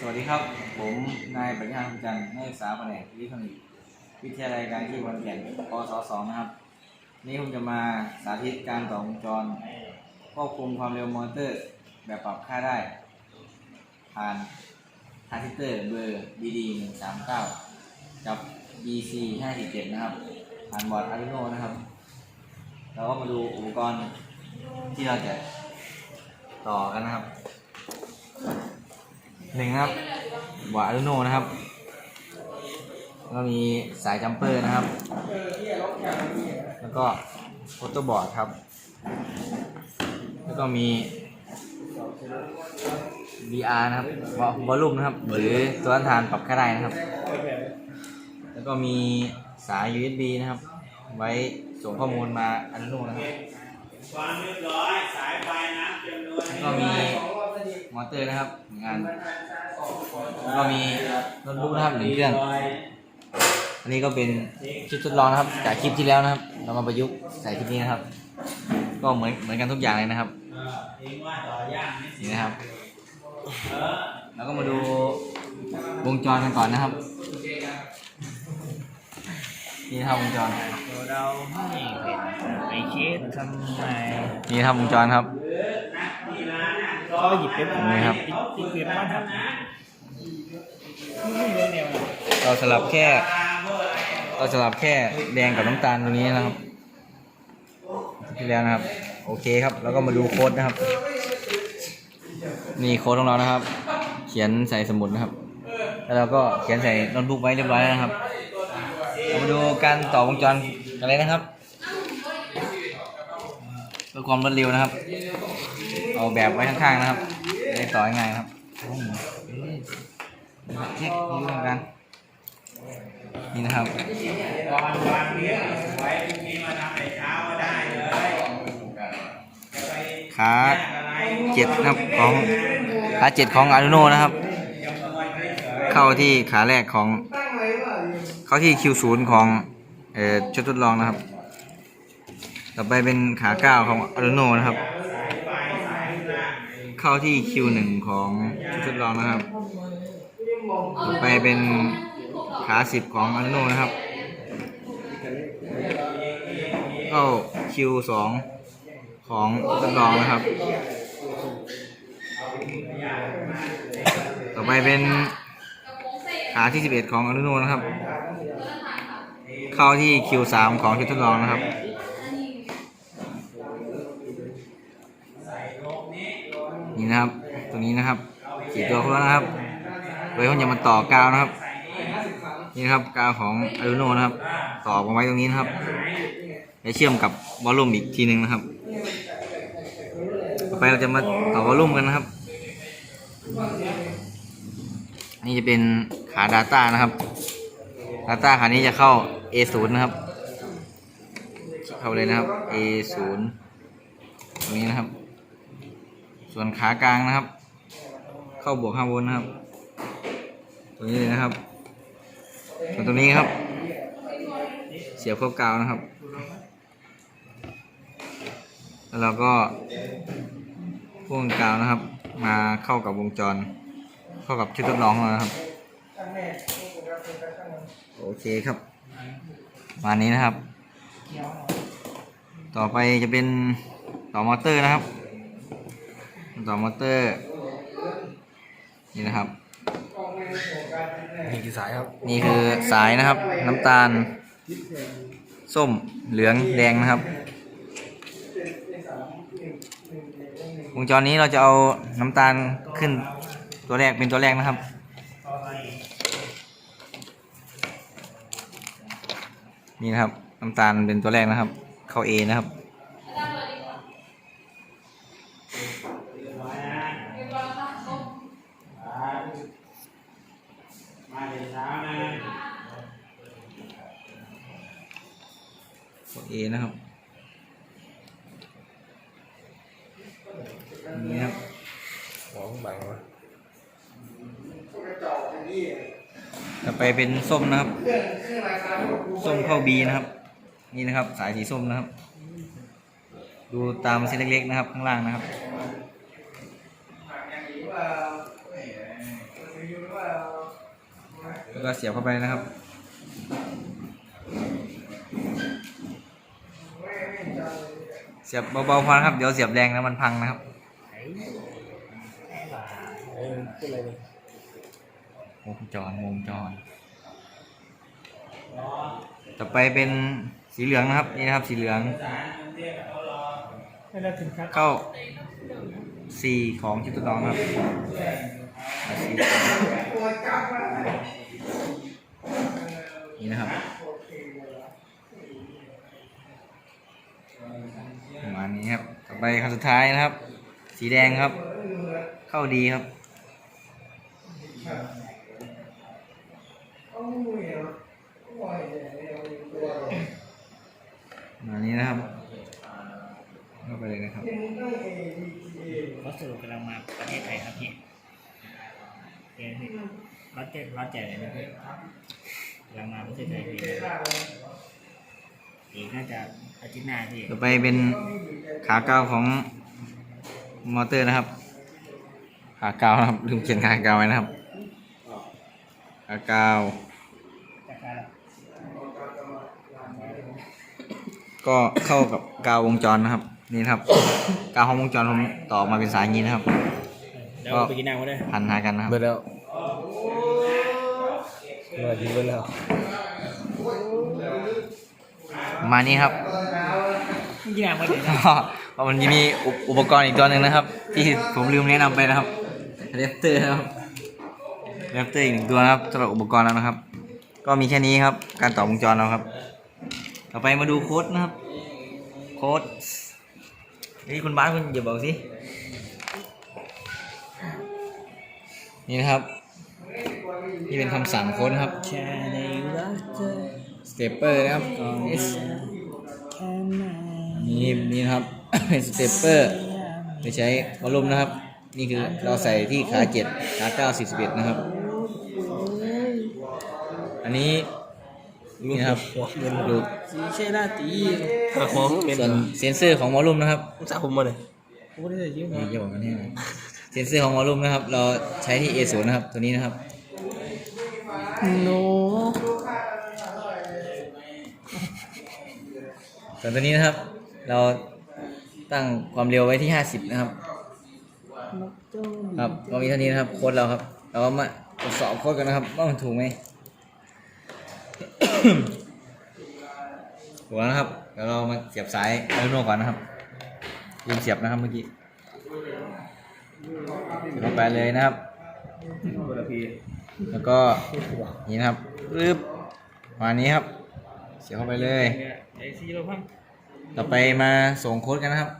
สวัสดีครับ ผมนายปริญญาคำจันทร์นักศึกษาแผนกอิเล็กทรอนิกส์วิทยาลัยการที่ขอนแก่นปศสองนะครับ นี่ผมจะมาสาธิตการต่อวงจรควบคุมความเร็วมอเตอร์ แบบปรับค่าได้ ผ่านทรานซิสเตอร์เบอร์ BD 1 3 9กับ BC 5 7นะครับ ผ่านบอร์ด Arduino นะครับ เราก็มาดูอุปกรณ์ที่เราจะต่อกันนะครับ หนึ่งครับบอร์ด Arduino นะครับแล้วก็มีสายจัมเปอร์นะครับ แล้วก็โฟโต้บอร์ดครับ แล้วก็มี VR นะครับวอลลุ่มนะครับ หรือตัวต้านทานปรับค่าได้นะครับ แล้วก็มีสาย USB นะครับ ไว้ส่งข้อมูลมา Arduino นะครับความเรียบร้อยสายไฟน้ำจำนวนแล้วก็มีมอเตอร์นะครับงอัน แล้วก็มีโน้ตบุ๊กนะครับหนึ่งเครื่อง อันนี้ก็เป็นชุดทดลองนะครับ จากคลิปที่แล้วนะครับ เรามาประยุกต์ใส่คลิปนี้นะครับ ก็เหมือนเหมือนกันทุกอย่างเลยนะครับเออเองว่าต่อย่างไม่สินี่นะครับเออแล้วก็มาดูวงจรกันก่อนนะครับนี่นะครับวงจรเราให้เป็นไปเช็ดทำไมนี่นะครับวงจรครับนักกีฬาน่ะก็หยิบเป๊ปนี่ครับติ๊กเป๊ปบ้านครับไม่ เราสลับแค่ เราสลับแค่แดงกับน้ำตาลตรงนี้นะครับที่แล้วนะครับ โอเคครับ แล้วก็มาดูโค้ดนะครับ นี่โค้ดของเรานะครับ เขียนใส่สมุดนะครับ แล้วเราก็เขียนใส่โน้ตบุ๊กไว้เรียบร้อยแล้วนะครับเรามาดูการต่อวงจรกันเลยนะครับเพื่อความรวดเร็วนะครับ เอาแบบไว้ข้างๆนะครับจะได้ต่อง่ายๆนะครับ เช็คดูกัน นี่นะครับก่อนวางเลี้ยไว้พรุ่งนี้มาทำในเช้าก็ได้เลยขาเจ็ดนะครับของขาเจ็ดของ Arduino นะครับ เข้าที่ขาแรกของ เข้าที่ Q0 ของเอ่อชุดทดลองนะครับ ต่อไปเป็นขาเก้าของ Arduino นะครับๆสายไฟสายล่างเข้าที่ Q1 ของชุดทดลองนะครับ ต่อไปเป็นขาสิบของ Arduino นะครับเข้า Q2 ของทดลองนะครับ ต่อไปเป็นขาที่11ของ Arduino นะครับ เข้าที่ Q3 ของชุดทดลองนะครับนี่นะครับ ตัวนี้นะครับสี่ตัวครบแล้วนะครับ โดยผมจะมาต่อกาวนะครับ นี่นะครับกาวของ Arduino นะครับ ต่อมาไว้ตรงนี้นะครับแล้วเชื่อมกับวอลลุ่มอีกทีหนึ่งนะครับ ต่อไปเราจะมาต่อวอลลุ่มกันนะครับ นี่จะเป็นขา Data นะครับ Data ขานี้จะเข้า A0 นะครับ เข้าเลยนะครับ A0 ตรงนี้นะครับ ส่วนขากลางนะครับ เข้าบวกข้างบนนะครับ ตรงนี้เลยนะครับส่วนตรงนี้ครับ เสียบเข้ากาวนะครับ แล้วเราก็พ่วงกาวนะครับ มาเข้ากับวงจร เข้ากับชุดทดลองเรานะครับ โอเคครับมานี้นะครับ ต่อไปจะเป็นต่อมอเตอร์นะครับ ต่อมอเตอร์ นี่นะครับ นี่คือสายครับ นี่คือสายนะครับ น้ำตาล ส้มเหลืองแดงนะครับ วงจรนี้เราจะเอาน้ำตาลขึ้นตัวแรกเป็นตัวแรกนะครับนี่นะครับน้ำตาลเป็นตัวแรกนะครับ เข้า A นะครับ นี่ครับหัวข้างบังวะต่อไปเป็นส้มนะครับส้มเข้า B นะครับ นี่นะครับ สายสีส้มนะครับ ดูตามเส้นเล็กๆนะครับ ข้างล่างนะครับแล้วก็เสียบเข้าไปนะครับเสียบเบาๆพอนะครับ เดี๋ยวเสียบแรงแล้วมันพังนะครับ เออ ขึ้นอะไรเลยวงจรวงจร ต่อไปเป็นสีเหลืองนะครับนี่นะครับสีเหลือง ให้เราถึงครับเข้า C ของชิปตัวน้องครับอ่า C นี่นะครับประมาณนี้ครับ ต่อไปคำสุดท้ายนะครับ สีแดงครับ เข้าดีครับ มานี้นะครับเข้าไปเลยนะครับเขาสรุปกำลังมาประเทศไทยครับพี่เอ้ยพี่ร้อนเจ็ดร้อนแจกเลยนะพี่กำลังมาประเทศไทยพี่อีกน่าจะอาทิตย์หน้าพี่ต่อไปเป็นขาเก้าวของมอเตอร์นะครับ ขาเก้าวนะครับลืมเขียนขาเก้าวไว้นะครับ ขาเก้าวจะการก็เข้ากับกาววงจรนะครับ นี่นะครับ กาวของวงจรผมต่อมาเป็นสายอย่างนี้นะครับ เดี๋ยวไปกินน้ำกันเลยพันหากันนะครับ เบิดแล้วเบิดเบิดแล้วประมาณนี้ครับ กินน้ำกันเลยนะก็มันจะมีอุปอุปกรณ์อีกตัวหนึ่งนะครับ ที่ผมลืมแนะนำไปนะครับเรปเตอร์ครับ เรปเตอร์อีกหนึ่งตัวนะครับสำหรับอุปกรณ์แล้วนะครับ ก็มีแค่นี้ครับ การต่อวงจรเราครับ ต่อไปมาดูโค้ดนะครับ โค้ดนี่คุณบ้านคุณอย่าบอกสินี่นะครับ นี่เป็นคำสั่งโค้ดนะครับ สเตปเปอร์นะครับ S นี่นี่นะครับ เป็นสเตปเปอร์ไม่ใช้วอลลุ่มนะครับ นี่คือเราใส่ที่ขาเจ็ดขาเก้าสิบสิบเอ็ดนะครับ อันนี้นี่นะครับดูสีเชลาตีหาของเป็นส่วนเซนเซอร์ของวอลลุ่มนะครับสาผมมาเลยผมไม่ได้ยืมนี่จะบอกกันให้นะเซนเซอร์ของวอลลุ่มนะครับ เราใช้ที่ A0 นะครับ ตัวนี้นะครับโนส่วนตัวนี้นะครับ เราตั้งความเร็วไว้ที่ 50 นะครับ ครับก็มีเท่านี้นะครับ โค้ดเราครับ เราก็มาตรวจสอบโค้ดกันนะครับ ว่ามันถูกไหม ถูกแล้วนะครับเดี๋ยวเรามาเสียบสายอาร์โนก่อนนะครับลืมเสียบนะครับเมื่อกี้เสียบลงไปเลยนะครับ แล้วก็นี่นะครับรึบมานี้ครับ เสียบเข้าไปเลย ต่อไปมาส่งโค้ดกันนะครับ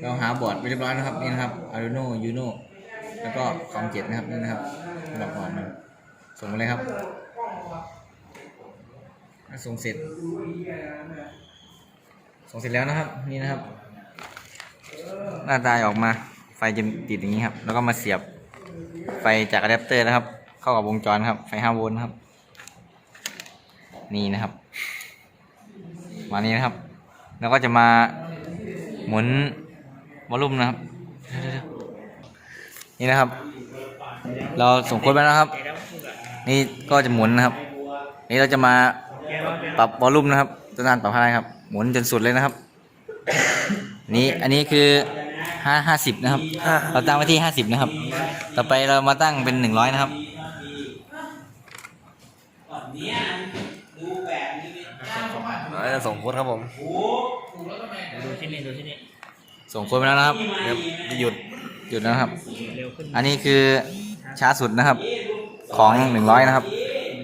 เราหาบอร์ดไปเรียบร้อยนะครับนี่นะครับ Arduino Uno แล้วก็คอมเจ็ดนะครับนี่นะครับหรับอร์ดมันส่งมาเลยครับ ส่งเสร็จ ส่งเสร็จแล้วนะครับ นี่นะครับ หน้าตาออกมา ไฟจะติดอย่างนี้ครับ แล้วก็มาเสียบไฟจากอะแดปเตอร์นะครับ เข้ากับวงจรครับ ไฟ5โวลต์ครับ นี่นะครับ มานี้นะครับ แล้วก็จะมาหมุนวอลลุ่มนะครับ นี่นะครับ เราส่งโค้ดไปแล้วครับ นี่ก็จะหมุนนะครับ นี่เราจะมา ปรับวอลลุ่มนะครับตัวนั้นปรับให้ครับ หมุนจนสุดเลยนะครับ นี่อันนี้คือห้าห้าสิบนะครับ เราตั้งไว้ที่ห้าสิบนะครับ ต่อไปเรามาตั้งเป็นหนึ่งร้อยนะครับเราจะส่งโค้ดครับผม ดูที่นี่ดูที่นี่ส่งโค้ดไปแล้วนะครับเดี๋ยวหยุดหยุดนะครับเร็วขึ้นอันนี้คือช้าสุดนะครับ ของหนึ่งร้อยนะครับ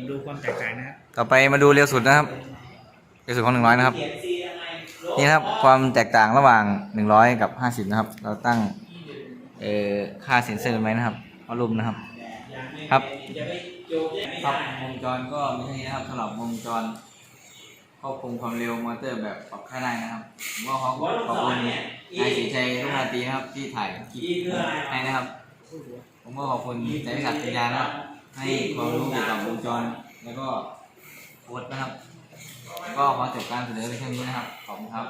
ดูความแตกต่างนะครับ ต่อไปมาดูเร็วสุดนะครับ เร็วสุดของหนึ่งร้อยนะครับ นี่ครับความแตกต่างระหว่างหนึ่งร้อยกับห้าสิบนะครับ เราตั้งเอ่อค่าเซ็นเซอร์ไว้นะครับวอลลุ่มนะครับ ครับครับวงจรก็มีเท่านี้นะครับสำหรับวงจรควบคุมความเร็วมอเตอร์แบบปรับค่าได้นะครับผมก็ขอขอบคุณนายศรีชัยรุ่งราตีนะครับ ที่ถ่ายคลิปให้นะครับ ผมก็ขอบคุณใจพิสัตย์ปัญญานะครับให้ความรู้เกี่ยวกับวงจรแล้วก็ โค้ดนะครับ ก็ขอจบการเสนอไปแค่นี้นะครับ ขอบคุณครับ